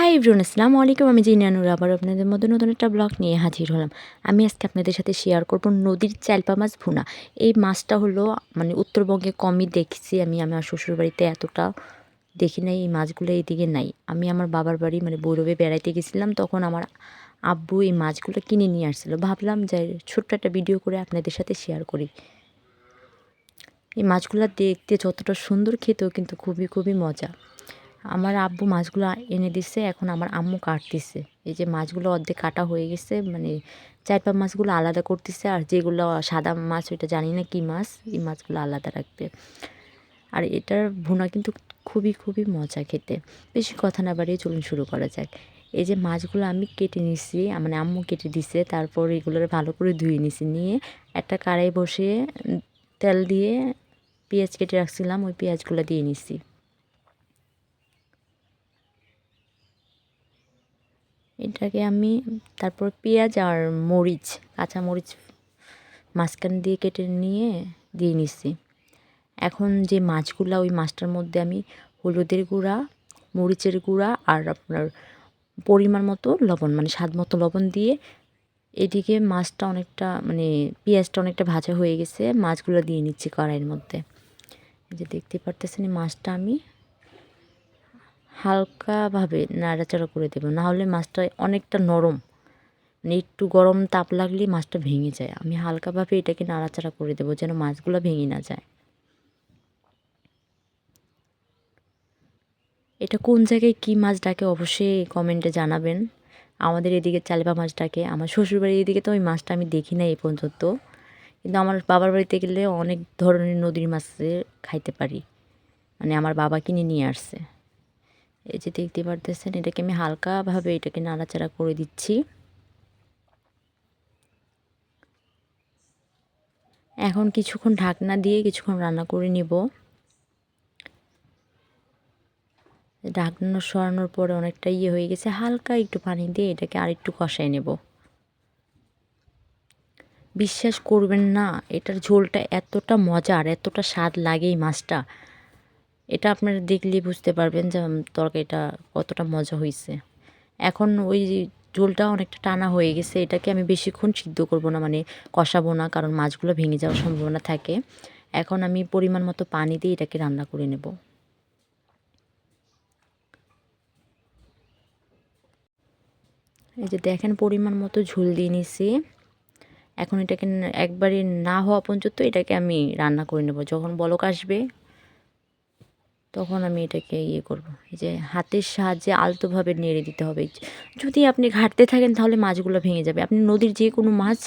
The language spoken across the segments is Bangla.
হাই ইব্রুন আসসালামু আলাইকুম আমি জিনানুর আবার আপনাদের মধ্যে নতুন একটা ব্লগ নিয়ে হাজির হলাম। আমি আজকে আপনাদের সাথে শেয়ার করব নদীর চালপা মাছ ভুনা। এই মাছটা হলো মানে উত্তরবঙ্গে কমই দেখছি আমি। আমার শ্বশুরবাড়িতে এতটা দেখি নাই, এই মাছগুলো এইদিকে নাই। আমি আমার বাবার বাড়ি মানে বৈরবে বেড়াইতে গেছিলাম, তখন আমার আব্বু এই মাছগুলো কিনে নিয়ে আসছিল। ভাবলাম যে ছোট্ট একটা ভিডিও করে আপনাদের সাথে শেয়ার করি। এই মাছগুলো দেখতে যতটা সুন্দর, খেতেও কিন্তু খুবই খুবই মজা। আমার আব্বু মাছগুলো এনে দিছে, এখন আমার আম্মু কাটতেছে। এই যে মাছগুলো অর্ধেক কাটা হয়ে গেছে মানে চার পাঁচ মাছগুলো আলাদা করতেছে, আর যেগুলো সাদা মাছ, ওইটা জানি না কী মাছ, এই মাছগুলো আলাদা রাখবে। আর এটার ভুনা কিন্তু খুবই খুবই মজা খেতে। বেশি কথা না বাড়িয়ে চলুন শুরু করা যাক। এই যে মাছগুলো আমি কেটে নিছি মানে আম্মু কেটে দিছে, তারপর এগুলোর ভালো করে ধুয়ে নিছি, নিয়ে একটা কড়াই বসিয়ে তেল দিয়ে পেঁয়াজ কেটে রাখছিলাম, ওই পেঁয়াজগুলো দিয়ে নিছি। এটাকে আমি তারপর পেঁয়াজ আর মরিচ, কাঁচা মরিচ মাঝখান দিয়ে কেটে নিয়ে দিয়ে নিচ্ছি। এখন যে মাছগুলো, ওই মাছটার মধ্যে আমি হলুদের গুঁড়া, মরিচের গুঁড়া আর আপনার পরিমাণ মতো লবণ মানে স্বাদ মতো লবণ দিয়ে এদিকে মাছটা অনেকটা মানে পেঁয়াজটা অনেকটা ভাজা হয়ে গেছে, মাছগুলো দিয়ে নিচ্ছি কড়াইয়ের মধ্যে। যে দেখতে পারতেছেন মাছটা আমি হালকাভাবে নাড়াচাড়া করে দেবো। নাহলে মাছটা অনেকটা নরম। মানে একটু গরম তাপ লাগলে মাছটা ভেঙে যায়। আমি হালকাভাবে এটাকে নাড়াচাড়া করে দেবো যেন মাছগুলো ভেঙে না যায়। এটা কোন জায়গায় কী মাছ ডাকে অবশ্যই কমেন্টে জানাবেন। আমাদের এদিকে চালবা মাছ ডাকে। আমার শ্বশুরবাড়ির এদিকে তো ওই মাছটা আমি দেখি না এই পর্যন্ত। কিন্তু আমার বাবার বাড়িতে গেলে অনেক ধরনের নদীর মাছের খাইতে পারি। মানে আমার বাবা কিনে নিয়ে আসছে। এই যে দেখতে পারতেছেন, এটাকে আমি হালকাভাবে এটাকে নাড়াচাড়া করে দিচ্ছি। এখন কিছুক্ষণ ঢাকনা দিয়ে কিছুক্ষণ রান্না করে নিব। ঢাকনা সরানোর পরে অনেকটা ইয়ে হয়ে গেছে, হালকা একটু পানি দিয়ে এটাকে আর একটু কষাই নেব। বিশ্বাস করবেন না, এটার ঝোলটা এতটা মজার, এতটা স্বাদ লাগে এই মাছটা। এটা আপনারা দেখলেই বুঝতে পারবেন যে তরকারিটা কতটা মজা হয়েছে এখন ওই ঝোলটা অনেকটা টানা হয়ে গেছে, এটাকে আমি বেশিক্ষণ সিদ্ধ করব না মানে কষাবো না, কারণ মাছগুলো ভেঙে যাওয়ার সম্ভাবনা থাকে। এখন আমি পরিমাণ মতো পানি দিয়ে এটাকে রান্না করে নেব। এই যে দেখেন পরিমাণ মতো ঝোল দিয়ে নিছি। এখন এটাকে একবারে না হওয়া পর্যন্ত এটাকে আমি রান্না করে নেব, যখন বলক আসবে। তখন আমি এটাকে ইয়ে করব। যে হাতের সাহায্যে আলতোভাবে নেড়ে দিতে হবে। যদি আপনি ঘাটতে থাকেন তাহলে মাছগুলো ভেঙে যাবে। আপনি নদীর যে কোনো মাছ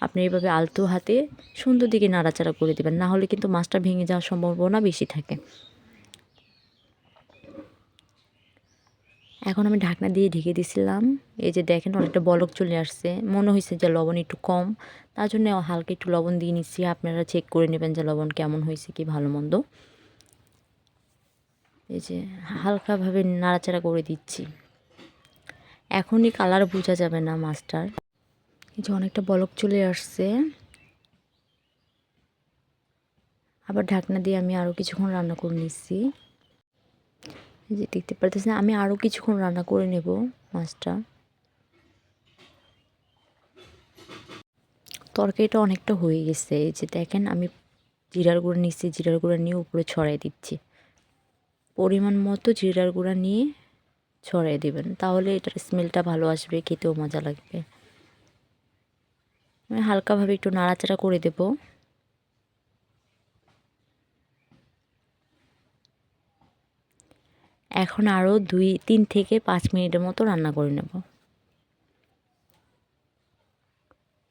আপনি এইভাবে আলতো হাতে সুন্দর দিকে নাড়াচাড়া করে দেবেন। না হলে কিন্তু মাছটা ভেঙে যাওয়ার সম্ভাবনা বেশি থাকে। এখন আমি ঢাকনা দিয়ে ঢেকে দিছিলাম। এই যে দেখেন অনেকটা বলক চলে আসছে। মনে হয়েছে যে লবণ একটু কম। তার জন্য হালকা একটু লবণ দিয়ে নিচ্ছি। আপনারা চেক করে নেবেন যে লবণ কেমন হয়েছে কি ভালো মন্দ। এই যে হালকাভাবে নাড়াচাড়া করে দিচ্ছি। এখনই কালার বোঝা যাবে না মাছটার। এই যে অনেকটা বলক চলে আসছে। আবার ঢাকনা দিয়ে আমি আরও কিছুক্ষণ রান্না করে নিচ্ছি। এই যে দেখতে পারতেছেন, আমি আরও কিছুক্ষণ রান্না করে নেব মাছটা। তরকারিটা অনেকটা হয়ে গেছে। এই যে দেখেন, আমি জিরার গুঁড়ো নিচ্ছি, জিরার গুঁড়ো নিয়ে উপরে ছড়াই দিচ্ছি। পরিমাণ মতো জিরার গুঁড়া নিয়ে ছড়িয়ে দেবেন। তাহলে এটার স্মেলটা ভালো আসবে, খেতেও মজা লাগবে। আমি হালকাভাবে একটু নাড়াচাড়া করে দেব। এখন আরও দুই, তিন থেকে পাঁচ মিনিটের মতো রান্না করে নেব।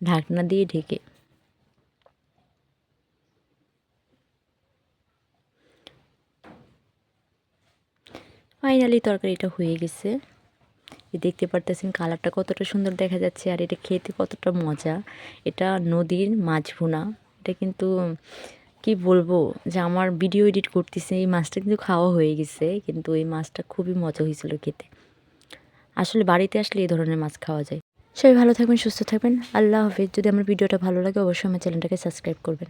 ঢাকনা দিয়ে ঢেকে ফাইনালি তরকারিটা হয়ে গেছে। দেখতে পারতেছেন কালারটা কতটা সুন্দর দেখা যাচ্ছে আর এটা খেতে কতটা মজা। এটা নদীর মাছ ভুনা। এটা কিন্তু কি বলব যে আমার ভিডিও এডিট করতেছে, এই মাছটা কিন্তু খাওয়া হয়ে গেছে, কিন্তু এই মাছটা খুবই মজা হয়েছিল খেতে। আসলে বাড়িতে আসলে এই ধরনের মাছ খাওয়া যায়। সবাই ভালো থাকবেন, সুস্থ থাকবেন। আল্লাহ হাফিজ। যদি আমার ভিডিওটা ভালো লাগে, অবশ্যই আমার চ্যানেলটাকে সাবস্ক্রাইব করবেন।